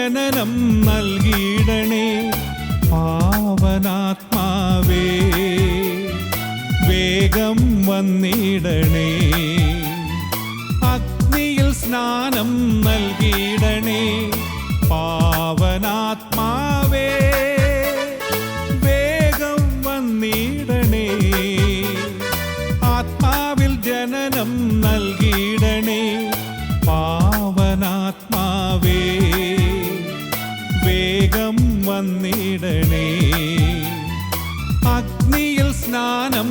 ജനനം നൽകിയിടണേ. പാവനാത്മാവേ വേഗം വന്നിടണേ. അഗ്നിയിൽ സ്നാനം നൽകിയിടണേ. പാവനാത്മാ അഗ്നിയിൽ സ്നാനം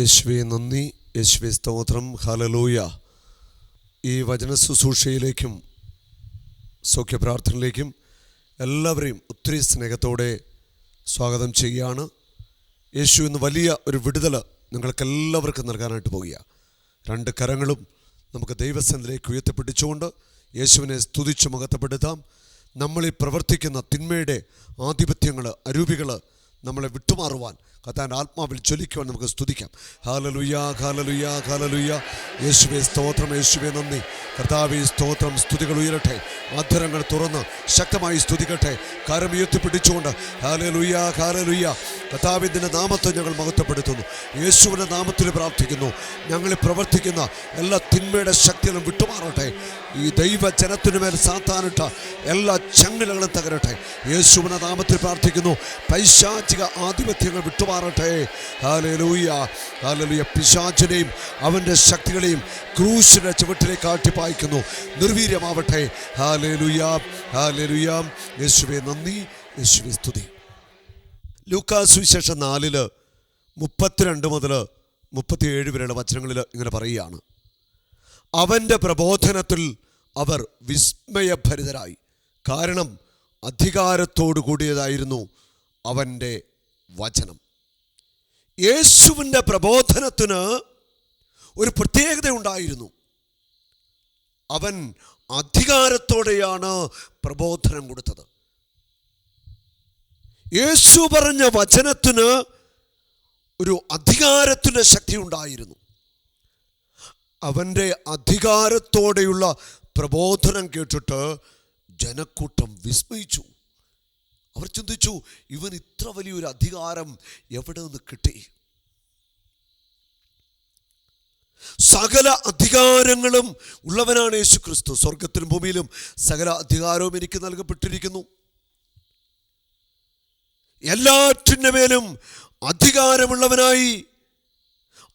യേശുവെ നന്ദി. യേശുവെ സ്തോത്രം. ഹലലൂയ ഈ വചന ശുശ്രൂഷയിലേക്കും സൗഖ്യപ്രാർത്ഥനയിലേക്കും എല്ലാവരെയും ഒത്തിരി സ്നേഹത്തോടെ സ്വാഗതം ചെയ്യുകയാണ്. യേശു ഇന്ന് വലിയ ഒരു വിടുതൽ നിങ്ങൾക്ക് എല്ലാവർക്കും നൽകാനായിട്ട് പോകുക രണ്ട് കരങ്ങളും നമുക്ക് ദൈവസ്ഥാനത്തിലേക്ക് ഉയർത്തിപ്പിടിച്ചുകൊണ്ട് യേശുവിനെ സ്തുതിച്ച് മഹത്വപ്പെടുത്താം. നമ്മളിൽ പ്രവർത്തിക്കുന്ന തിന്മയുടെ ആധിപത്യങ്ങൾ അരൂപികൾ നമ്മളെ വിട്ടുമാറുവാൻ കത്താൻ ആത്മാവിൽ ജ്വലിക്കുവാൻ നമുക്ക് സ്തുതിക്കാം. ഹാലലുയാ ഹാലലുയ്യ ഹാലലുയ്യ യേശുവെ സ്തോത്രം യേശുവെ നന്ദി. കർത്താവെ സ്തോത്രം സ്തുതികൾ ഉയരട്ടെ. മധുരങ്ങൾ തുറന്ന് ശക്തമായി സ്തുതിക്കട്ടെ. കരം ഉയർത്തിപ്പിടിച്ചുകൊണ്ട് ഹാലലുയ്യ ഹാലലുയ്യ കർത്താവിന്റെ നാമത്തെ ഞങ്ങൾ മഹത്വപ്പെടുത്തുന്നു. യേശുവിന്റെ നാമത്തിൽ പ്രാർത്ഥിക്കുന്നു. ഞങ്ങളിൽ പ്രവർത്തിക്കുന്ന എല്ലാ തിന്മയുടെ ശക്തികളും വിട്ടുമാറട്ടെ. ഈ ദൈവ ജനത്തിനു മേൽ സാത്താനിട്ട എല്ലാ ചങ്ങലകളും തകരട്ടെ. യേശുവിന്റെ നാമത്തിൽ പ്രാർത്ഥിക്കുന്നു. പൈശാചിക ആധിപത്യങ്ങൾ വിട്ടുമാറട്ടെ. ഹാലലൂയ ഹാലലൂയ പിശാചിനെയും അവന്റെ ശക്തികളെയും ക്രൂശിന്റെ ചുവട്ടിലേക്ക് ആട്ടിപ്പായിക്കുന്നു. നിർവീര്യമാവട്ടെ. ഹാലലുയ ഹാലലുയ യേശുവെ നന്ദി. യേശുവെ സ്തുതി. ലൂക്കാസുവിശേഷം നാലിൽ മുപ്പത്തിരണ്ട് മുതൽ മുപ്പത്തിയേഴ് വരെയുള്ള വചനങ്ങളിൽ ഇങ്ങനെ പറയുകയാണ്. അവന്റെ പ്രബോധനത്തിൽ അവർ വിസ്മയഭരിതരായി. കാരണം അധികാരത്തോടു കൂടിയതായിരുന്നു അവന്റെ വചനം. യേശുവിന്റെ പ്രബോധനത്തിന് ഒരു പ്രത്യേകത ഉണ്ടായിരുന്നു അവൻ അധികാരത്തോടെയാണ് പ്രബോധനം കൊടുത്തത്. യേശു പറഞ്ഞ വചനത്തിന് ഒരു അധികാരത്തിന്റെ ശക്തി ഉണ്ടായിരുന്നു അവന്റെ അധികാരത്തോടെയുള്ള പ്രബോധനം കേട്ടിട്ട് ജനക്കൂട്ടം വിസ്മയിച്ചു. അവർ ചിന്തിച്ചു ഇവൻ ഇത്ര വലിയൊരു അധികാരം എവിടെ നിന്ന് കിട്ടി? സകല അധികാരങ്ങളും ഉള്ളവനാണ് യേശു ക്രിസ്തു സ്വർഗത്തിലും ഭൂമിയിലും സകല അധികാരവും എനിക്ക് നൽകപ്പെട്ടിരിക്കുന്നു. എല്ലാറ്റിന്റെ മേലും അധികാരമുള്ളവനായി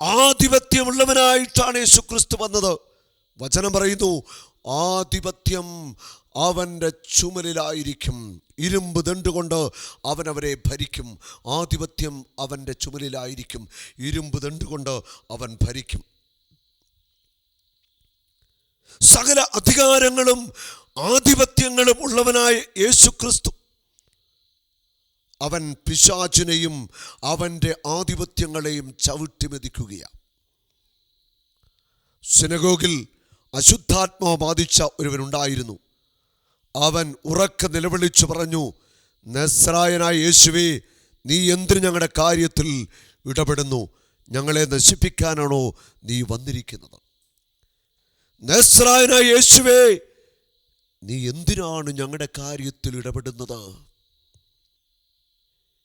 ആധിപത്യമുള്ളവനായിട്ടാണ് യേശു ക്രിസ്തു വന്നത്. വചനം പറയുന്നു ആധിപത്യം അവന്റെ ചുമലിലായിരിക്കും. ഇരുമ്പ് ദണ്ടുകൊണ്ട് അവനവരെ ഭരിക്കും. ആധിപത്യം അവന്റെ ചുമലിലായിരിക്കും. ഇരുമ്പ് ദണ്ടുകൊണ്ട് അവൻ ഭരിക്കും. സകല അധികാരങ്ങളും ആധിപത്യങ്ങളും ഉള്ളവനായ യേശു ക്രിസ്തു അവൻ പിശാചിനെയും അവന്റെ ആധിപത്യങ്ങളെയും ചവിട്ടിമെതിക്കുകയാണ് സിനഗോഗിൽ അശുദ്ധാത്മാവ് ബാധിച്ച ഒരുവനുണ്ടായിരുന്നു. അവൻ ഉറക്ക നിലവിളിച്ചു പറഞ്ഞു നസ്രായനായ യേശുവേ നീ എന്തിനു ഞങ്ങളുടെ കാര്യത്തിൽ ഇടപെടുന്നു? ഞങ്ങളെ നശിപ്പിക്കാനാണോ നീ വന്നിരിക്കുന്നത്? നസ്രായനായ യേശുവേ നീ എന്തിനാണ് ഞങ്ങളുടെ കാര്യത്തിൽ ഇടപെടുന്നത്?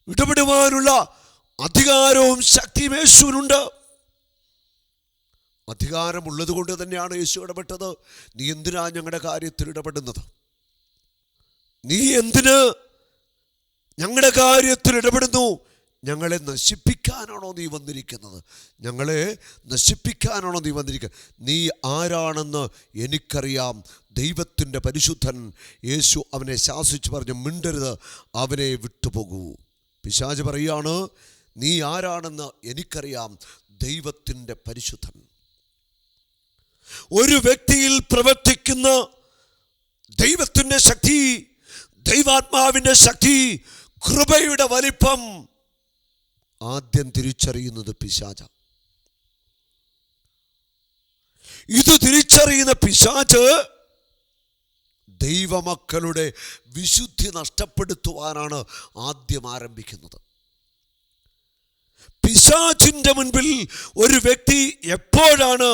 ഇടപെടുവാനുള്ള അധികാരവും ശക്തിയും യേശുവിനുണ്ട്. അധികാരമുള്ളത് കൊണ്ട് തന്നെയാണ് യേശു ഇടപെട്ടത്. നീ എന്തിനാ ഞങ്ങളുടെ കാര്യത്തിൽ ഇടപെടുന്നത്? നീ എന്തിന് ഞങ്ങളുടെ കാര്യത്തിൽ ഇടപെടുന്നു? ഞങ്ങളെ നശിപ്പിക്കാനാണോ നീ വന്നിരിക്കുന്നത്? ഞങ്ങളെ നശിപ്പിക്കാനാണോ നീ വന്നിരിക്കുന്നത് നീ ആരാണെന്ന് എനിക്കറിയാം. ദൈവത്തിന്റെ പരിശുദ്ധൻ യേശു അവനെ ശാസിച്ചു പറഞ്ഞ് മിണ്ടരുത്. അവനെ വിട്ടുപോകൂ. പിശാജ് പറയാണ് നീ ആരാണെന്ന് എനിക്കറിയാം. ദൈവത്തിന്റെ പരിശുദ്ധൻ. ഒരു വ്യക്തിയിൽ പ്രവർത്തിക്കുന്ന ദൈവത്തിന്റെ ശക്തി ദൈവാത്മാവിന്റെ ശക്തി കൃപയുടെ വലിപ്പം ആദ്യം തിരിച്ചറിയുന്നത് പിശാച. ഇത് തിരിച്ചറിയുന്ന പിശാച് ദൈവമക്കളുടെ വിശുദ്ധി നഷ്ടപ്പെടുത്തുവാനാണ് ആദ്യം ആരംഭിക്കുന്നത്. പിശാചിന്റെ മുൻപിൽ ഒരു വ്യക്തി എപ്പോഴാണ്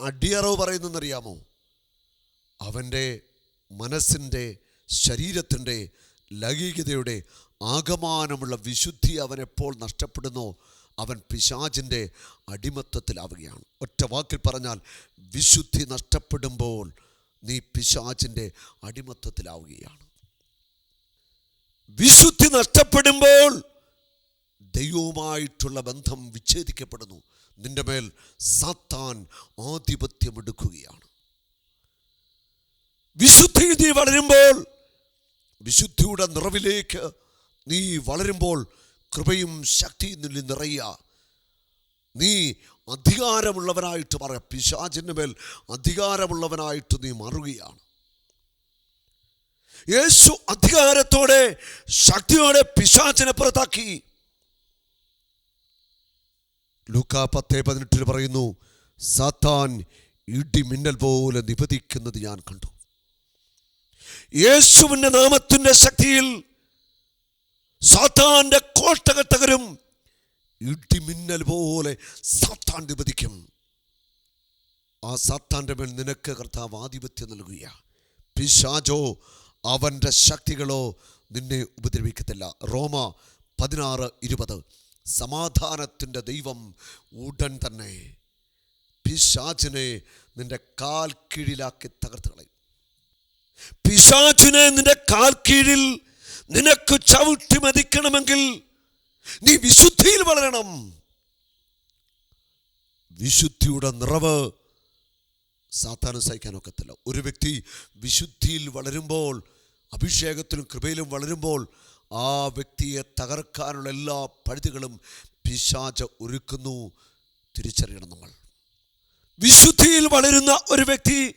അടിയറവ് പറയുന്നതെന്നറിയാമോ? അവന്റെ മനസ്സിന്റെ ശരീരത്തിന്റെ ലൈംഗികതയുടെ ആകമാനമുള്ള വിശുദ്ധി അവനെപ്പോൾ നഷ്ടപ്പെടുന്നോ അവൻ പിശാചിന്റെ അടിമത്തത്തിലാവുകയാണ്. ഒറ്റ വാക്കിൽ പറഞ്ഞാൽ വിശുദ്ധി നഷ്ടപ്പെടുമ്പോൾ നീ പിശാചിന്റെ അടിമത്തത്തിലാവുകയാണ്. വിശുദ്ധി നഷ്ടപ്പെടുമ്പോൾ ദൈവവുമായിട്ടുള്ള ബന്ധം വിച്ഛേദിക്കപ്പെടുന്നു. നിന്റെ മേൽ സാത്താൻ ആധിപത്യമെടുക്കുകയാണ് വിശുദ്ധി നീ വളരുമ്പോൾ വിശുദ്ധിയുടെ നിറവിലേക്ക് നീ വളരുമ്പോൾ കൃപയും ശക്തിയും നിന്നിൽ നിറയുക നീ അധികാരമുള്ളവനായിട്ട് പറയാം പിശാചിന്റെ മേൽ അധികാരമുള്ളവനായിട്ട് നീ മാറുകയാണ്. യേശു അധികാരത്തോടെ ശക്തിയോടെ പിശാചിനെ പുറത്താക്കി. ലൂക്ക പത്തേ പതിനെട്ടിൽ പറയുന്നു സാത്താൻ ഇടിമിന്നൽ പോലെ നിപതിക്കുന്നത് ഞാൻ കണ്ടു. യേശുവിന്റെ നാമത്തിന്റെ ശക്തിയിൽ സാത്താന്റെ കോട്ടകൾ തകരും. ഇടിമിന്നൽ പോലെ സാത്താൻ നിപതിക്കും ആ സാത്താന്റെ മേൽ നിനക്ക് കർത്താവ് ആധിപത്യം നൽകുക പിശാജോ അവന്റെ ശക്തികളോ നിന്നെ ഉപദ്രവിക്കത്തില്ല. റോമ പതിനാറ് ഇരുപത്. സമാധാനത്തിന്റെ ദൈവം ഉടൻ തന്നെ പിശാചിനെ നിന്റെ കാൽ കീഴിലാക്കി തകർത്ത് കളയും. പിശാചിനെ നിന്റെ കാൽ കീഴിൽ നിനക്ക് ചവിട്ടി മതിക്കണമെങ്കിൽ നീ വിശുദ്ധിയിൽ വളരണം. വിശുദ്ധിയുടെ നിറവ് സാത്താനം സഹിക്കാനൊക്കത്തില്ല ഒരു വ്യക്തി വിശുദ്ധിയിൽ വളരുമ്പോൾ അഭിഷേകത്തിലും കൃപയിലും വളരുമ്പോൾ ആ വ്യക്തിയെ തകർക്കാനുള്ള എല്ലാ പഴുതുകളും പിശാച ഒരുക്കുന്നു. തിരിച്ചറിയണം നമ്മൾ. വിശുദ്ധിയിൽ വളരുന്ന ഒരു വ്യക്തി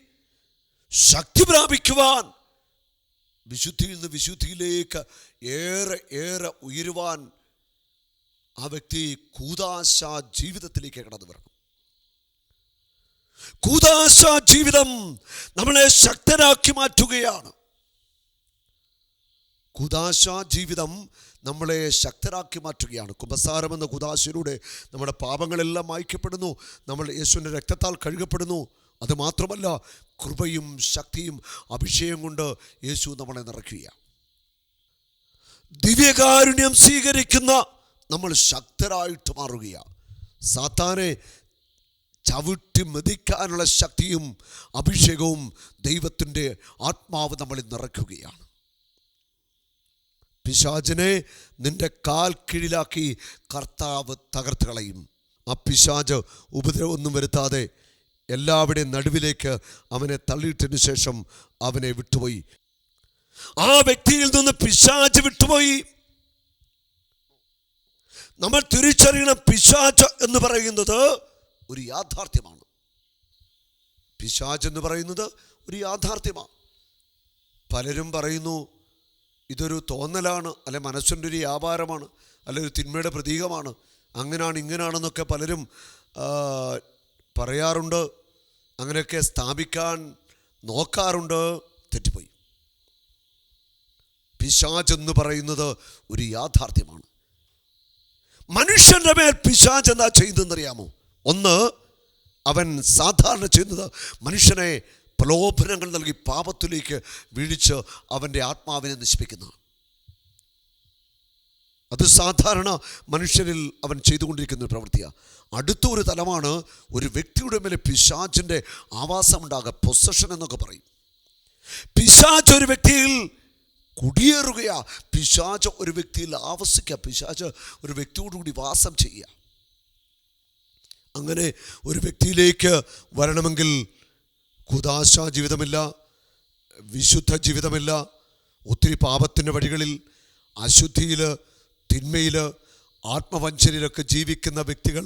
ശക്തി പ്രാപിക്കുവാൻ. വിശുദ്ധിയിൽ നിന്ന് വിശുദ്ധിയിലേക്ക് ഏറെ ഏറെ ഉയരുവാൻ ആ വ്യക്തി കൂതാശ ജീവിതത്തിലേക്ക് കടന്നു വരണം കൂതാശ ജീവിതം നമ്മളെ ശക്തരാക്കി മാറ്റുകയാണ്. കുദാശ ജീവിതം നമ്മളെ ശക്തരാക്കി മാറ്റുകയാണ്. കുമ്പസാരം എന്ന കുദാശയിലൂടെ നമ്മുടെ പാപങ്ങളെല്ലാം മായ്ക്കപ്പെടുന്നു. നമ്മൾ യേശുവിന്റെ രക്തത്താൽ കഴുകപ്പെടുന്നു. അത് മാത്രമല്ല കൃപയും ശക്തിയും അഭിഷേകം കൊണ്ട് യേശു നമ്മളെ നിറയ്ക്കുക ദിവ്യകാരുണ്യം സ്വീകരിക്കുന്ന നമ്മൾ ശക്തരായിട്ട് മാറുകയാണ്. സാത്താനെ ചവിട്ടി മെതിക്കാനുള്ള ശക്തിയും അഭിഷേകവും ദൈവത്തിന്റെ ആത്മാവ് നമ്മളിൽ നിറയ്ക്കുകയാണ്. പിശാചിനെ നിന്റെ കാൽ കീഴിലാക്കി കർത്താവ് തകർത്ത് കളയും. ആ പിശാജ് ഉപദ്രവമൊന്നും വരുത്താതെ എല്ലാവരുടെയും നടുവിലേക്ക് അവനെ തള്ളിയിട്ടതിന് ശേഷം അവനെ വിട്ടുപോയി. ആ വ്യക്തിയിൽ നിന്ന് പിശാച്ച് വിട്ടുപോയി. നമ്മൾ തിരിച്ചറിയണം പിശാച്ച് എന്ന് പറയുന്നത് ഒരു യാഥാർത്ഥ്യമാണ്. പിശാച്ച് എന്ന് പറയുന്നത് ഒരു യാഥാർത്ഥ്യമാണ്. പലരും പറയുന്നു ഇതൊരു തോന്നലാണ് അല്ലെ മനസ്സിന്റെ ഒരു വ്യാപാരമാണ് അല്ലെ ഒരു തിന്മയുടെ പ്രതീകമാണ്. അങ്ങനെയാണ് ഇങ്ങനെയാണെന്നൊക്കെ പലരും പറയാറുണ്ട്. അങ്ങനെയൊക്കെ സ്ഥാപിക്കാൻ നോക്കാറുണ്ട് തെറ്റിപ്പോയി. പിശാജ് എന്ന് പറയുന്നത് ഒരു യാഥാർത്ഥ്യമാണ്. മനുഷ്യന്റെ മേൽ പിശാജ് എന്താ ചെയ്തെന്നറിയാമോ ഒന്ന് അവൻ സാധാരണ ചെയ്യുന്നത് മനുഷ്യനെ പ്രലോഭനങ്ങൾ നൽകി പാപത്തിലേക്ക് വീഴിച്ച് അവന്റെ ആത്മാവിനെ നശിപ്പിക്കുന്നു അത് സാധാരണ മനുഷ്യരിൽ അവൻ ചെയ്തുകൊണ്ടിരിക്കുന്ന ഒരു പ്രവൃത്തിയാണ് അടുത്ത ഒരു തലമാണ് ഒരു വ്യക്തിയുടെ മേലെ പിശാചിന്റെ ആവാസമുണ്ടാകുക പൊസഷൻ എന്നൊക്കെ പറയും. പിശാച് ഒരു വ്യക്തിയിൽ കുടിയേറുകയാ. പിശാച് ഒരു വ്യക്തിയിൽ ആവസിക്കുക. പിശാച് ഒരു വ്യക്തിയോടുകൂടി വാസം ചെയ്യുക. അങ്ങനെ ഒരു വ്യക്തിയിലേക്ക് വരണമെങ്കിൽ കുദാശ ജീവിതമില്ല വിശുദ്ധ ജീവിതമില്ല ഒത്തിരി പാപത്തിന്റെ വഴികളിൽ അശുദ്ധിയിൽ തിന്മയിൽ ആത്മവഞ്ചനയിലൊക്കെ ജീവിക്കുന്ന വ്യക്തികൾ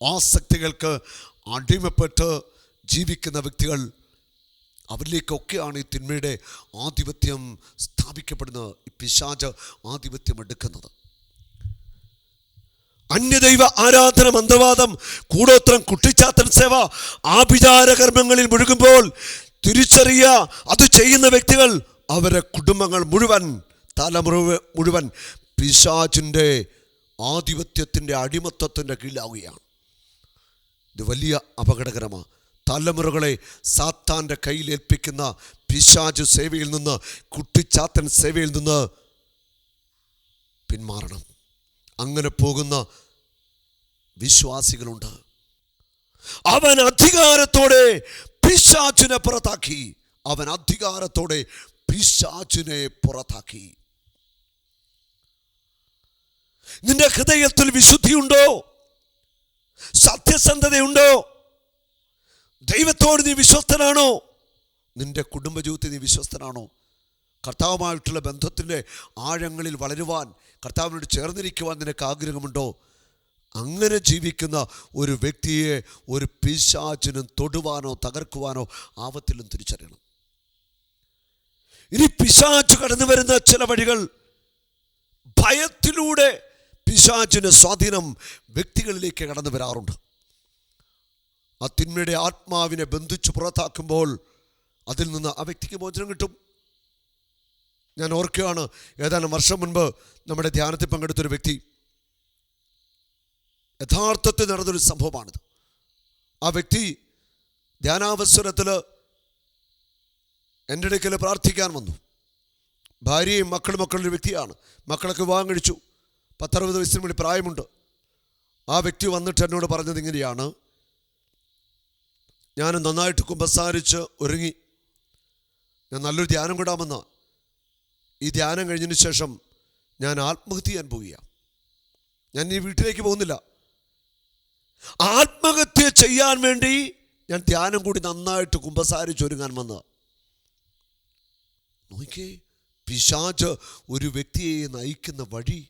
ആസക്തികൾക്ക് അടിമപ്പെട്ട് ജീവിക്കുന്ന വ്യക്തികൾ അവരിലേക്കൊക്കെയാണ് ഈ തിന്മയുടെ ആധിപത്യം സ്ഥാപിക്കപ്പെടുന്നത് ഈ പിശാച് ആധിപത്യം എടുക്കുന്നത്. അന്യദൈവ ആരാധന മന്ത്രവാദം കൂടോത്രം കുട്ടിച്ചാത്തൻ സേവ ആഭിചാരകർമ്മങ്ങളിൽ മുഴുകുമ്പോൾ തിരിച്ചറിയ അത് ചെയ്യുന്ന വ്യക്തികൾ അവരെ കുടുംബങ്ങൾ മുഴുവൻ തലമുറ മുഴുവൻ പിശാചിന്റെ ആധിപത്യത്തിന്റെ അടിമത്തത്തിന്റെ കീഴിലാവുകയാണ്. ഇത് വലിയ അപകടകരമാണ് തലമുറകളെ സാത്താന്റെ കയ്യിലേൽപ്പിക്കുന്ന പിശാജ് സേവയിൽ നിന്ന് കുട്ടിച്ചാത്തൻ സേവയിൽ നിന്ന് പിന്മാറണം. അങ്ങനെ പോകുന്ന വിശ്വാസികളുണ്ട്. അവൻ അധികാരത്തോടെ പിശാചിനെ പുറത്താക്കി. അവൻ അധികാരത്തോടെ പിശാചിനെ പുറത്താക്കി. നിന്റെ ഹൃദയത്തിൽ വിശുദ്ധിയുണ്ടോ? സത്യസന്ധതയുണ്ടോ? ദൈവത്തോട് നീ വിശ്വസ്തനാണോ? നിന്റെ കുടുംബജീവിതത്തിൽ നീ വിശ്വസ്തനാണോ? കർത്താവുമായിട്ടുള്ള ബന്ധത്തിന്റെ ആഴങ്ങളിൽ വളരുവാൻ കർത്താവിനോട് ചേർന്നിരിക്കുവാൻ നിനക്ക് ആഗ്രഹമുണ്ടോ? അങ്ങനെ ജീവിക്കുന്ന ഒരു വ്യക്തിയെ ഒരു പിശാചിനും തൊടുവാനോ തകർക്കുവാനോ ആവത്തിലും തിരിച്ചറിയണം. ഇനി പിശാച് കടന്നു വരുന്ന ചില വഴികൾ ഭയത്തിലൂടെ പിശാചിന് സ്വാധീനം വ്യക്തികളിലേക്ക് കടന്നു വരാറുണ്ട്. ആ തിന്മയുടെ ആത്മാവിനെ ബന്ധിച്ച് പുറത്താക്കുമ്പോൾ അതിൽ നിന്ന് ആ വ്യക്തിക്ക് മോചനം കിട്ടും. ഞാൻ ഓർക്കുകയാണ് ഏതാനും വർഷം മുൻപ് നമ്മുടെ ധ്യാനത്തിൽ പങ്കെടുത്തൊരു വ്യക്തി യഥാർത്ഥത്തിൽ നടന്നൊരു സംഭവമാണിത്. ആ വ്യക്തി ധ്യാനാവസരത്തിൽ എന്റെ അടുക്കൽ പ്രാർത്ഥിക്കാൻ വന്നു. ഭാര്യയും മക്കളും മക്കളുടെ വ്യക്തിയാണ്. മക്കളൊക്കെ വിവാഹം കഴിച്ചു. പത്തറുപത് വയസ്സിന് വേണ്ടി പ്രായമുണ്ട്. ആ വ്യക്തി വന്നിട്ട് എന്നോട് പറഞ്ഞത് ഇങ്ങനെയാണ്. ഞാൻ നന്നായിട്ട് കുമ്പസാരിച്ച് ഒരുങ്ങി. ഞാൻ നല്ലൊരു ധ്യാനം കൂടാമെന്ന്. ഈ ധ്യാനം കഴിഞ്ഞതിന് ശേഷം ഞാൻ ആത്മഹത്യ ചെയ്യാൻ പോവുകയാണ്. ഞാൻ ഈ വീട്ടിലേക്ക് പോകുന്നില്ല. ആത്മഹത്യ ചെയ്യാൻ വേണ്ടി ഞാൻ ധ്യാനം കൂടി നന്നായിട്ട് കുമ്പസാരിച്ചൊരുങ്ങാൻ വന്നത്. നോക്കിയേ പിശാച് ഒരു വ്യക്തിയെ നയിക്കുന്ന വഴി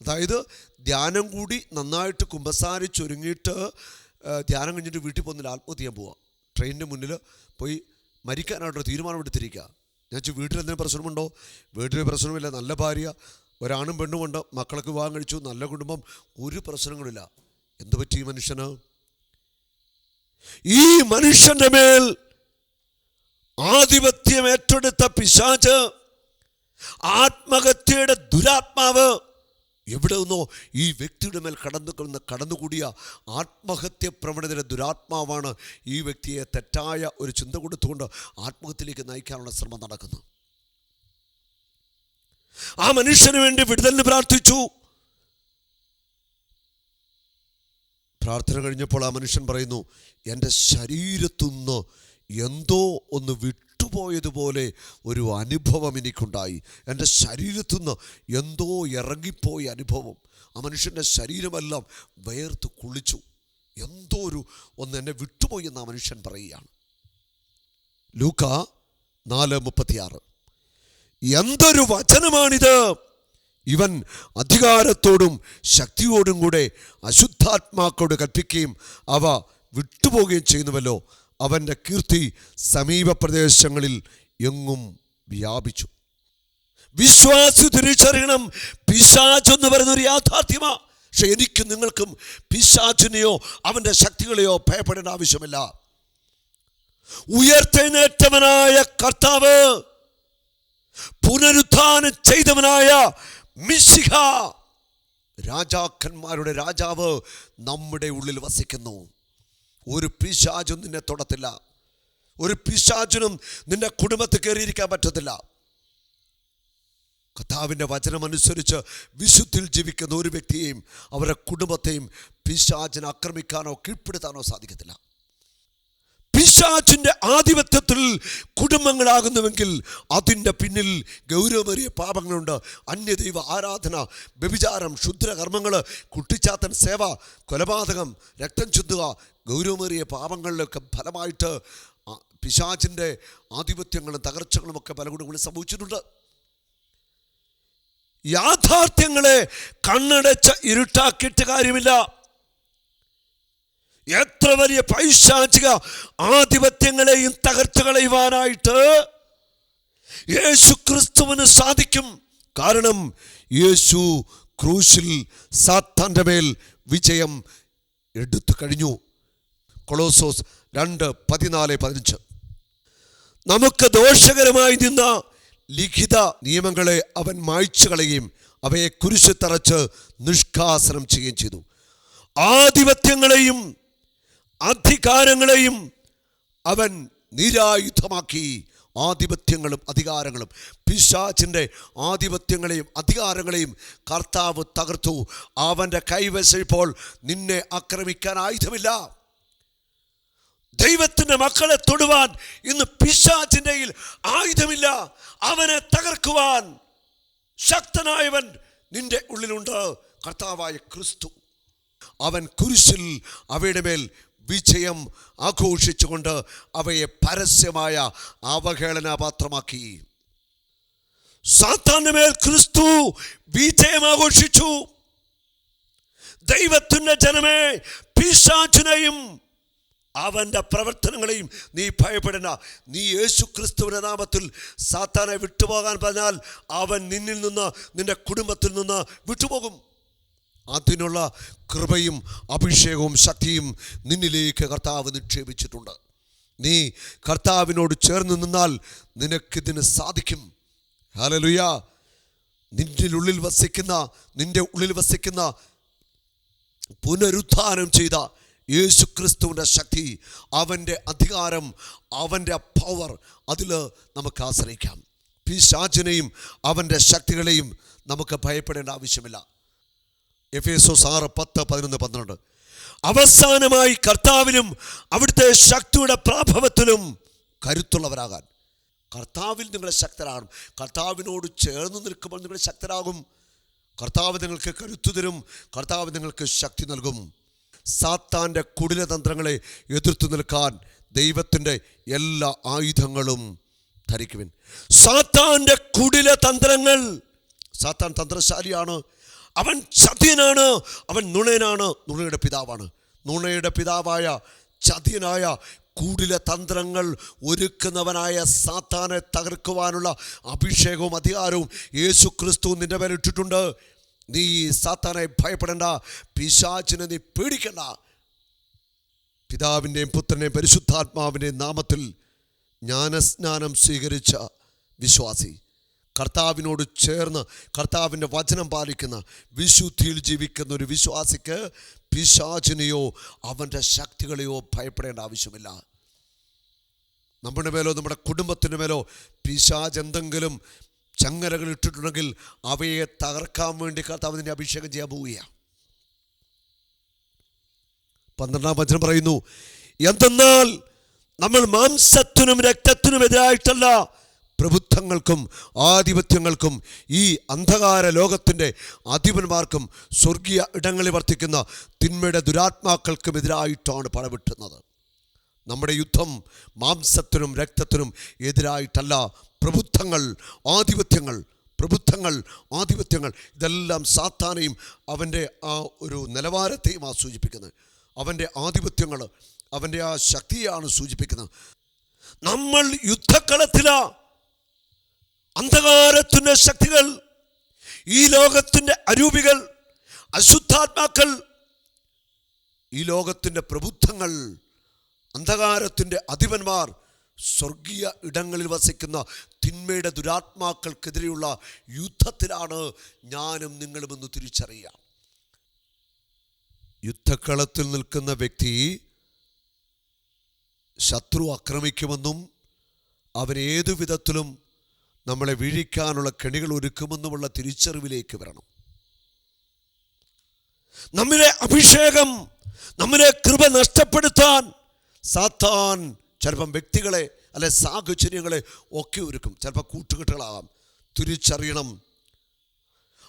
അതായത് ധ്യാനം കൂടി നന്നായിട്ട് കുമ്പസാരിച്ചൊരുങ്ങിയിട്ട് ധ്യാനം കഴിഞ്ഞിട്ട് വീട്ടിൽ പോകുന്നില്ല ആത്മഹത്യ ചെയ്യാൻ പോവാം. ട്രെയിനിന്റെ മുന്നിൽ പോയി മരിക്കാനായിട്ടൊരു തീരുമാനമെടുത്തിരിക്കുക ഞാൻ വെച്ചാൽ വീട്ടിൽ എന്തെങ്കിലും പ്രശ്നമുണ്ടോ? വീട്ടിൽ പ്രശ്നമില്ല. നല്ല ഭാര്യ ഒരാണും പെണ്ണുമുണ്ട് മക്കളൊക്കെ വിവാഹം കഴിച്ചു. നല്ല കുടുംബം. ഒരു പ്രശ്നങ്ങളില്ല എന്തു പറ്റി ഈ മനുഷ്യന്? ഈ മനുഷ്യന്റെ മേൽ ആധിപത്യം ഏറ്റെടുത്ത പിശാച് ആത്മഹത്യയുടെ ദുരാത്മാവ് എവിടെ നിന്നോ ഈ വ്യക്തിയുടെ മേൽ കടന്നു കിടന്ന് കടന്നുകൂടിയ ആത്മഹത്യ പ്രവണതയുടെ ദുരാത്മാവാണ് ഈ വ്യക്തിയെ തെറ്റായ ഒരു ചിന്ത കൊടുത്തുകൊണ്ട് ആത്മഹത്യയിലേക്ക് നയിക്കാനുള്ള ശ്രമം നടക്കുന്നത് ആ മനുഷ്യന് വേണ്ടി വിടുതലിന് പ്രാർത്ഥിച്ചു. പ്രാർത്ഥന കഴിഞ്ഞപ്പോൾ ആ മനുഷ്യൻ പറയുന്നു എന്റെ ശരീരത്തുനിന്ന് എന്തോ ഒന്ന് വിട്ടുപോയതുപോലെ ഒരു അനുഭവം എനിക്കുണ്ടായി. എന്റെ ശരീരത്തു നിന്ന് എന്തോ ഇറങ്ങിപ്പോയ അനുഭവം. ആ മനുഷ്യന്റെ ശരീരമെല്ലാം വേർത്ത് കുളിച്ചു. എന്തോ ഒരു ഒന്ന് എന്നെ വിട്ടുപോയി എന്ന് ആ മനുഷ്യൻ പറയുകയാണ്. ലൂക്ക നാല് മുപ്പത്തിയാറ്. എന്തൊരു വചനമാണിത്. ഇവൻ അധികാരത്തോടും ശക്തിയോടും കൂടെ അശുദ്ധാത്മാക്കോട് കൽപ്പിക്കുകയും അവ വിട്ടുപോവുകയും ചെയ്യുന്നുവല്ലോ. അവന്റെ കീർത്തി സമീപ പ്രദേശങ്ങളിൽ എങ്ങും വ്യാപിച്ചു. വിശ്വാസി തിരിച്ചറിയണം. പിശാച് എന്ന് പറയുന്ന ഒരു യാഥാർത്ഥ്യമാ. പക്ഷെ എനിക്കും നിങ്ങൾക്കും പിശാചിനെയോ അവന്റെ ശക്തികളെയോ ഭയപ്പെടേണ്ട ആവശ്യമില്ല. ഉയർത്തെഴുന്നേറ്റവനായ കർത്താവ് പുനരുത്ഥാനം ചെയ്തവനായ മിശിഹ രാജാക്കന്മാരുടെ രാജാവ് നമ്മുടെ ഉള്ളിൽ വസിക്കുന്നു. ഒരു പിശാചും നിന്നെ തൊടത്തില്ല. ഒരു പിശാചിനും നിന്റെ കുടുംബത്തിൽ കയറിയിരിക്കാൻ പറ്റത്തില്ല. കഥാവിന്റെ വചനമനുസരിച്ച് വിശുദ്ധിൽ ജീവിക്കുന്ന ഒരു വ്യക്തിയെയും അവരുടെ കുടുംബത്തെയും പിശാചിനെ ആക്രമിക്കാനോ കീഴ്പ്പെടുത്താനോ സാധിക്കത്തില്ല. പിശാചിന്റെ ആധിപത്യത്തിൽ കുടുംബങ്ങളാകുന്നുവെങ്കിൽ അതിന്റെ പിന്നിൽ ഗൗരവമേറിയ പാപങ്ങളുണ്ട്. അന്യദൈവ ആരാധന വ്യഭിചാരം ക്ഷുദ്രകർമ്മങ്ങൾ കുട്ടിച്ചാത്തൻ സേവ കൊലപാതകം രക്തം ചുത്തുക ഗൗരവമേറിയ പാപങ്ങളിലൊക്കെ ഫലമായിട്ട് പിശാചിന്റെ ആധിപത്യങ്ങളും തകർച്ചകളും ഒക്കെ പല കുടുംബങ്ങളിൽ സംഭവിച്ചിട്ടുണ്ട്. യാഥാർത്ഥ്യങ്ങളെ കണ്ണടച്ച ഇരുട്ടാക്കിയിട്ട് കാര്യമില്ല. എത്ര വലിയ പൈശാചിക ആധിപത്യങ്ങളെയും തകർച്ച കളയുവാനായിട്ട് യേശു ക്രിസ്തുവിന് സാധിക്കും. കാരണം യേശു ക്രൂശിൽ സാത്താന്റെ മേൽ വിജയം എടുത്തു കഴിഞ്ഞു. കൊളോസോസ് രണ്ട് പതിനാല് പതിനഞ്ച്. നമുക്ക് ദോഷകരമായി നിന്ന ലിഖിത നിയമങ്ങളെ അവൻ മായ്ച്ചു കളയുകയും അവയെ കുരിശ് തറച്ച് നിഷ്കാസനം ചെയ്യുകയും ചെയ്തു. ആധിപത്യങ്ങളെയും അധികാരങ്ങളെയും അവൻ നിരായുധമാക്കി. ആധിപത്യങ്ങളും അധികാരങ്ങളും. പിശാചിന്റെ ആധിപത്യങ്ങളെയും അധികാരങ്ങളെയും കർത്താവ് തകർത്തു. അവന്റെ കൈവശം ഇപ്പോൾ നിന്നെ ആക്രമിക്കാൻ ആയുധമില്ല. ദൈവത്തിന്റെ മക്കളെ തൊടുവാൻ ഇന്ന് പിശാചിന്റെ ആയുധമില്ല. അവനെ തകർക്കുവാൻ ശക്തനായവൻ നിന്റെ ഉള്ളിലുണ്ട്. കർത്താവായ ക്രിസ്തു. അവൻ കുരിശിൽ അവയുടെ മേൽ വിജയം ആഘോഷിച്ചുകൊണ്ട് അവയെ പരസ്യമായ അവഹേളനാപാത്രമാക്കി. സാത്താന്റെ മേൽ ക്രിസ്തു വിജയം ആഘോഷിച്ചു. ദൈവത്തിന്റെ ജനമേ പിശാചിനെയും അവന്റെ പ്രവർത്തനങ്ങളെയും നീ ഭയപ്പെടുന്ന നീ യേശു ക്രിസ്തുവിന്റെ നാമത്തിൽ സാത്താനെ വിട്ടുപോകാൻ പറഞ്ഞാൽ അവൻ നിന്നിൽ നിന്ന് നിന്റെ കുടുംബത്തിൽ നിന്ന് വിട്ടുപോകും. അതിനുള്ള കൃപയും അഭിഷേകവും ശക്തിയും നിന്നിലേക്ക് കർത്താവ് നിക്ഷേപിച്ചിട്ടുണ്ട്. നീ കർത്താവിനോട് ചേർന്ന് നിന്നാൽ നിനക്കിതിന് സാധിക്കും. ഹലലുയ നിന്റെ ഉള്ളിൽ വസിക്കുന്ന നിന്റെ ഉള്ളിൽ വസിക്കുന്ന പുനരുദ്ധാനം ചെയ്ത യേശു ക്രിസ്തുവിന്റെ ശക്തി അവന്റെ അധികാരം അവന്റെ പവർ അതിൽ നമുക്ക് ആശ്രയിക്കാം. പിശാചിനെയും അവന്റെ ശക്തികളെയും നമുക്ക് ഭയപ്പെടേണ്ട ആവശ്യമില്ല. എഫ് എസ് ആറ് പത്ത് പതിനൊന്ന് പന്ത്രണ്ട്. അവസാനമായി കർത്താവിനും അവിടുത്തെ ശക്തിയുടെ പ്രാഭവത്തിലും കരുത്തുള്ളവരാകാൻ. കർത്താവിൽ നിങ്ങൾ ശക്തരാകണം. കർത്താവിനോട് ചേർന്ന് നിൽക്കുമ്പോൾ നിങ്ങൾ ശക്തരാകും. കർത്താവ് നിങ്ങൾക്ക് കരുത്തു തരും. കർത്താവ് നിങ്ങൾക്ക് ശക്തി നൽകും. സാത്താന്റെ കുടിലതന്ത്രങ്ങളെ എതിർത്തു നിൽക്കാൻ ദൈവത്തിന്റെ എല്ലാ ആയുധങ്ങളും ധരിക്കുവിൻ. സാത്താന്റെ കുടില തന്ത്രങ്ങൾ സാത്താൻ തന്ത്രശാലിയാണ്. അവൻ ചതിയനാണ് അവൻ നുണയനാണ് നുണയുടെ പിതാവാണ്. നുണയുടെ പിതാവായ ചതിയനായ കൂടിലെ തന്ത്രങ്ങൾ ഒരുക്കുന്നവനായ സാത്താനെ തകർക്കുവാനുള്ള അഭിഷേകവും അധികാരവും യേശു ക്രിസ്തു നിന്റെ മേൽ ഇട്ടിട്ടുണ്ട് ഈ സാത്താനെ ഭയപ്പെടേണ്ട. പിശാചിനെ നീ പേടിക്കണ്ട. പിതാവിന്റെയും പുത്രന്റെയും പരിശുദ്ധാത്മാവിന്റെയും നാമത്തിൽ ജ്ഞാനസ്നാനം സ്വീകരിച്ച വിശ്വാസി. കർത്താവിനോട് ചേർന്ന് കർത്താവിന്റെ വചനം പാലിക്കുന്ന വിശുദ്ധിയിൽ ജീവിക്കുന്ന ഒരു വിശ്വാസിക്ക് പിശാചിനെയോ അവന്റെ ശക്തികളെയോ ഭയപ്പെടേണ്ട ആവശ്യമില്ല. നമ്മുടെ മേലോ നമ്മുടെ കുടുംബത്തിന്റെ മേലോ പിശാജ് എന്തെങ്കിലും ചങ്ങലകൾ ഇട്ടിട്ടുണ്ടെങ്കിൽ അവയെ തകർക്കാൻ വേണ്ടി കർത്താവ് നിന്നെ അഭിഷേകം ചെയ്യാൻ പോവുകയാണ് പന്ത്രണ്ടാം വചനം പറയുന്നു എന്തെന്നാൽ നമ്മൾ മാംസത്തിനും രക്തത്തിനും എതിരായിട്ടല്ല പ്രബുദ്ധങ്ങൾക്കും ആധിപത്യങ്ങൾക്കും ഈ അന്ധകാര ലോകത്തിന്റെ അധിപന്മാർക്കും സ്വർഗീയ ഇടങ്ങളിൽ വർത്തിക്കുന്ന തിന്മയുടെ ദുരാത്മാക്കൾക്കും എതിരായിട്ടാണ് പടവിട്ടുന്നത്. നമ്മുടെ യുദ്ധം മാംസത്തിനും രക്തത്തിനും എതിരായിട്ടല്ല പ്രബുദ്ധങ്ങൾ ആധിപത്യങ്ങൾ പ്രബുദ്ധങ്ങൾ ആധിപത്യങ്ങൾ. ഇതെല്ലാം സാത്താനെയും അവന്റെ ആ ഒരു നിലവാരത്തെയും ആ സൂചിപ്പിക്കുന്നത് അവന്റെ ആധിപത്യങ്ങൾ അവന്റെ ആ ശക്തിയാണ് സൂചിപ്പിക്കുന്നത്. നമ്മൾ യുദ്ധക്കളത്തിലാ അന്ധകാരത്തിന്റെ ശക്തികൾ ഈ ലോകത്തിന്റെ അരൂപികൾ അശുദ്ധാത്മാക്കൾ. ഈ ലോകത്തിന്റെ പ്രബുദ്ധങ്ങൾ അന്ധകാരത്തിന്റെ അധിപന്മാർ സ്വർഗീയ ഇടങ്ങളിൽ വസിക്കുന്ന തിന്മയുടെ ദുരാത്മാക്കൾക്കെതിരെയുള്ള യുദ്ധത്തിലാണ് ഞാനും നിങ്ങളുമെന്ന് തിരിച്ചറിയാം യുദ്ധക്കളത്തിൽ നിൽക്കുന്ന വ്യക്തി ശത്രു ആക്രമിക്കുമെന്നും അവൻ ഏതു വിധത്തിലും നമ്മളെ വീഴിക്കാനുള്ള കെണികൾ ഒരുക്കുമെന്നുമുള്ള തിരിച്ചറിവിലേക്ക് വരണം. നമ്മിലെ അഭിഷേകം നമ്മിലെ കൃപ നഷ്ടപ്പെടുത്താൻ സാത്താൻ ചിലപ്പം വ്യക്തികളെ അല്ലെ സാഹചര്യങ്ങളെ ഒക്കെ ഒരുക്കും. ചിലപ്പോൾ കൂട്ടുകെട്ടുകളാകാം. തിരിച്ചറിയണം.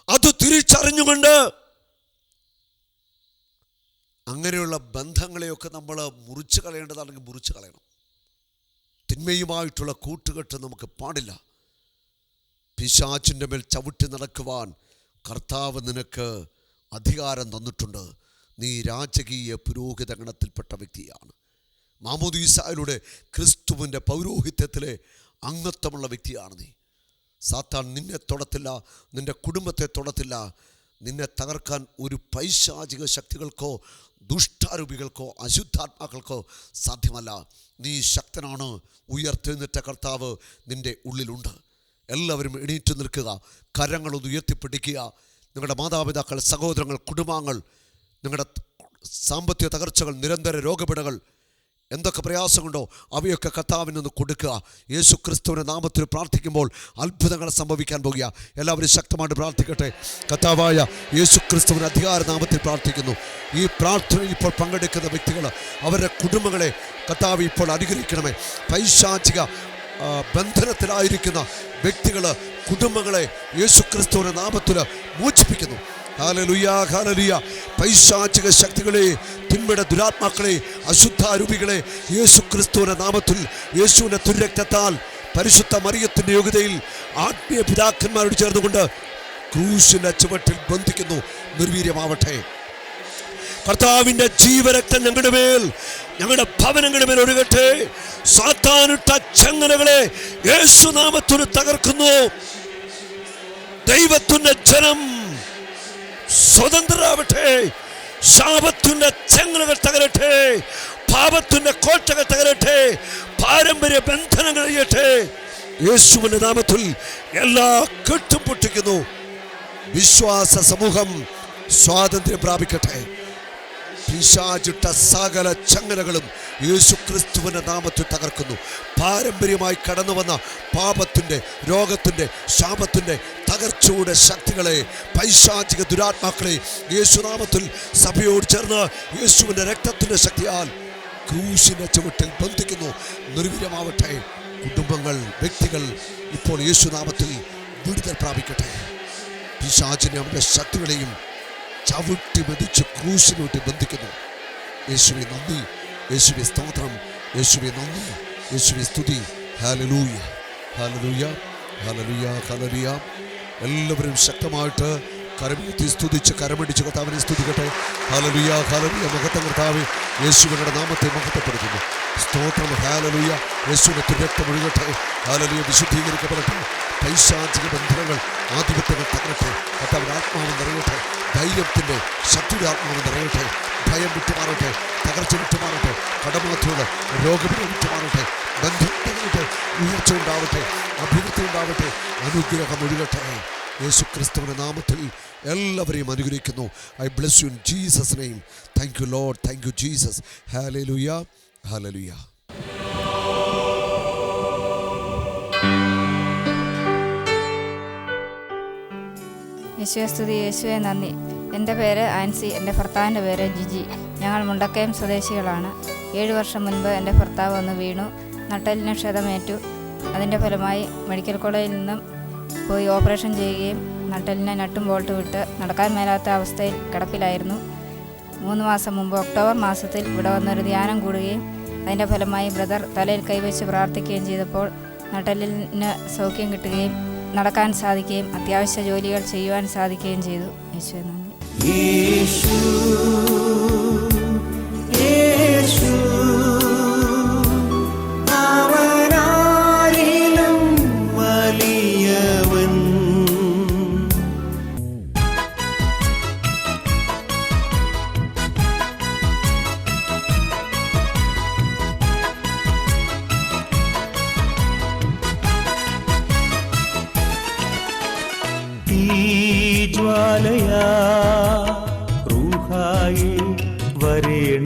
അത് തിരിച്ചറിഞ്ഞുകൊണ്ട് അങ്ങനെയുള്ള ബന്ധങ്ങളെയൊക്കെ നമ്മൾ മുറിച്ച് കളയേണ്ടതാണെങ്കിൽ മുറിച്ച് കളയണം. തിന്മയുമായിട്ടുള്ള കൂട്ടുകെട്ട് നമുക്ക് പാടില്ല. പിശാച്ചിന്റെ മേൽ ചവിട്ടി നടക്കുവാൻ കർത്താവ് നിനക്ക് അധികാരം തന്നിട്ടുണ്ട്. നീ രാജകീയ പുരോഹിതഗണത്തിൽപ്പെട്ട വ്യക്തിയാണ്. മാമോദീസായിലൂടെ ക്രിസ്തുവിന്റെ പൗരോഹിത്യത്തിലെ അംഗത്വമുള്ള വ്യക്തിയാണ് നീ. സാത്താൻ നിന്നെ തൊടത്തില്ല നിന്റെ കുടുംബത്തെ തൊടത്തില്ല. നിന്നെ തകർക്കാൻ ഒരു പൈശാചിക ശക്തികൾക്കോ ദുഷ്ടാരൂപികൾക്കോ അശുദ്ധാത്മാക്കൾക്കോ സാധ്യമല്ല. നീ ശക്തനാണ്. ഉയർത്തെഴുന്നേറ്റ കർത്താവ് നിന്റെ ഉള്ളിലുണ്ട്. എല്ലാവരും എണീറ്റ് നിൽക്കുക. കരങ്ങളൊന്ന് ഉയർത്തിപ്പിടിക്കുക. നിങ്ങളുടെ മാതാപിതാക്കൾ സഹോദരങ്ങൾ കുടുംബാംഗങ്ങൾ നിങ്ങളുടെ സാമ്പത്തിക തകർച്ചകൾ നിരന്തര രോഗപിടകൾ എന്തൊക്കെ പ്രയാസമുണ്ടോ അവയൊക്കെ കർത്താവിന് നിന്ന് കൊടുക്കുക. യേശു ക്രിസ്തുവിന്റെ നാമത്തിൽ പ്രാർത്ഥിക്കുമ്പോൾ അത്ഭുതങ്ങൾ സംഭവിക്കാൻ പോകുക. എല്ലാവരും ശക്തമായിട്ട് പ്രാർത്ഥിക്കട്ടെ. കർത്താവായ യേശു ക്രിസ്തുവിന്റെ അധികാര നാമത്തിൽ പ്രാർത്ഥിക്കുന്നു. ഈ പ്രാർത്ഥന ഇപ്പോൾ പങ്കെടുക്കുന്ന വ്യക്തികൾ അവരുടെ കുടുംബങ്ങളെ കർത്താവ് ഇപ്പോൾ അനുഗ്രഹിക്കണമേ. പൈശാചിക ബന്ധനത്തിലായിരിക്കുന്ന വ്യക്തികൾ കുടുംബങ്ങളെ യേശു ക്രിസ്തുവിന്റെ നാമത്തിൽ മോചിപ്പിക്കുന്നു. ഹാലലുയ ഹാലലുയ പൈശാചിക ശക്തികളെ തിന്മയുടെ ദുരാത്മാക്കളെ അശുദ്ധാരൂപികളെ യേശു ക്രിസ്തുവിന്റെ നാമത്തിൽ യേശുവിന്റെ തുരക്തത്താൽ പരിശുദ്ധ മറിയത്തിന്റെ യോഗ്യതയിൽ ആത്മീയ പിതാക്കന്മാരോട് ചേർന്നുകൊണ്ട് ക്രൂശിന്റെ ചുവട്ടിൽ ബന്ധിക്കുന്നു. നിർവീര്യമാവട്ടെ. കർത്താവിന്റെ ജീവരക്തം ഞങ്ങളുടെ മേൽ ഞങ്ങളുടെ ഭവനങ്ങളുടെ മേൽ ഒഴുകട്ടെ. സാത്താനിട്ട ചങ്ങലകളെ യേശുനാമത്തിന് തകർക്കുന്നു. ദൈവത്തിന്റെ ജനം സ്വതന്ത്രരാവട്ടെ. ശാപത്തിന്റെ ചങ്ങലകൾ തകരട്ടെ പാപത്തിന്റെ കോട്ടകൾ തകരട്ടെ പാരമ്പര്യ ബന്ധനങ്ങൾ ചെയ്യട്ടെ യേശുവിന്റെ നാമത്തിൽ എല്ലാ കെട്ടും പൊട്ടിക്കുന്നു. വിശ്വാസ സമൂഹം സ്വാതന്ത്ര്യം പ്രാപിക്കട്ടെ. പിശാചിട്ട സകല ചങ്ങലകളും യേശു ക്രിസ്തുവിന്റെ നാമത്തിൽ തകർക്കുന്നു. പാരമ്പര്യമായി കടന്നു വന്ന പാപത്തിന്റെ രോഗത്തിന്റെ ശാപത്തിന്റെ തകർച്ചയുടെ ശക്തികളെ പൈശാചിക ദുരാത്മാക്കളെ യേശുനാമത്തിൽ സഭയോട് ചേർന്ന് യേശുവിന്റെ രക്തത്തിന്റെ ശക്തിയാൽ ക്രൂശിന്റെ ചുവട്ടിൽ ബന്ധിക്കുന്നു. നിർവീര്യമാവട്ടെ കുടുംബങ്ങൾ വ്യക്തികൾ ഇപ്പോൾ യേശുനാമത്തിൽ വിടുതൽ പ്രാപിക്കട്ടെ. പിശാചിനെ അവന്റെ ശക്തികളെയും ചവിട്ടി മതിച്ച് ക്രൂശിനോട്ട് ബന്ധിക്കുന്നു. യേശുവെ നന്ദി. യേശുവെ സ്തോത്രം. യേശുവെ നന്ദി. യേശുവെ സ്തുതി. ഹാലലൂയ ഹാലലൂയ ഹാലലൂയ ഹാലലൂയ എല്ലാവരും ശക്തമായിട്ട് കരമെത്തി സ്തുതിച്ച് കരമടിച്ച് കർത്താവിനെ സ്തുതിക്കട്ടെ. ഹാലലുയ ഹാലലുയ മഹത്വം കർത്താവ് യേശുവിനുടെ നാമത്തെ മഹത്വപ്പെടുത്തുന്നു. സ്തോത്രം. ഹാലലുയ യേശുവിനെ തിരക്തം ഒഴുകട്ടെ. ഹാലലുയ വിശുദ്ധീകരിക്കപ്പെടട്ടെ. പൈശാചിക ബന്ധനങ്ങൾ ആധിപത്യങ്ങൾ തകരട്ടെ. കർത്താവിന്റെ ആത്മാവ് നിറയട്ടെ. ധൈര്യത്തിന്റെ ശക്തിയുടെ ആത്മാവ് നിറയട്ടെ ഭയം വിട്ടുമാറട്ടെ തകർച്ച വിട്ടുമാറട്ടെ കടമാധ്യത രോഗം വിട്ടുമാറട്ടെ ബന്ധുക്കളുടെ ഉയർച്ച ഉണ്ടാവട്ടെ അഭിവൃദ്ധി ഉണ്ടാവട്ടെ അനുഗ്രഹം ഒഴുകട്ടെ. യേശു ക്രിസ്തുവിന്റെ നാമത്തിൽ എല്ലാവരെയും അനുഗ്രഹിക്കുന്നു. I bless you in Jesus name thank you lord thank you Jesus hallelujah hallelujah യേശുവെ സ്തുതി യേശുവെ നന്ദി. എന്റെ പേര് ആൻസി എന്റെ ഭർത്താവിന്റെ പേര് ജിജി. ഞങ്ങൾ മുണ്ടക്കയം സ്വദേശികളാണ്. ഏഴ് വർഷം മുൻപ് എന്റെ ഭർത്താവ് ഒന്ന് വീണു. നട്ടലിന് ക്ഷതമേറ്റു. അതിന്റെ ഫലമായി മെഡിക്കൽ കോളേജിൽ നിന്നും പോയി ഓപ്പറേഷൻ ചെയ്യുകയും നട്ടലിനെ നട്ടും ബോൾട്ട് വിട്ട് നടക്കാൻ മേലാത്ത അവസ്ഥയിൽ കിടപ്പിലായിരുന്നു. മൂന്ന് മാസം മുമ്പ് ഒക്ടോബർ മാസത്തിൽ ഇവിടെ വന്നൊരു ധ്യാനം കൂടുകയും അതിന്റെ ഫലമായി ബ്രദർ തലയിൽ കൈവച്ച് പ്രാർത്ഥിക്കുകയും ചെയ്തപ്പോൾ നട്ടലിന് സൗഖ്യം കിട്ടുകയും നടക്കാൻ സാധിക്കുകയും അത്യാവശ്യ ജോലികൾ ചെയ്യുവാൻ സാധിക്കുകയും ചെയ്തു. യേശു നന്ദി.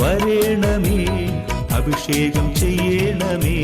വരേണമേ അഭിഷേകം ചെയ്യണമേ.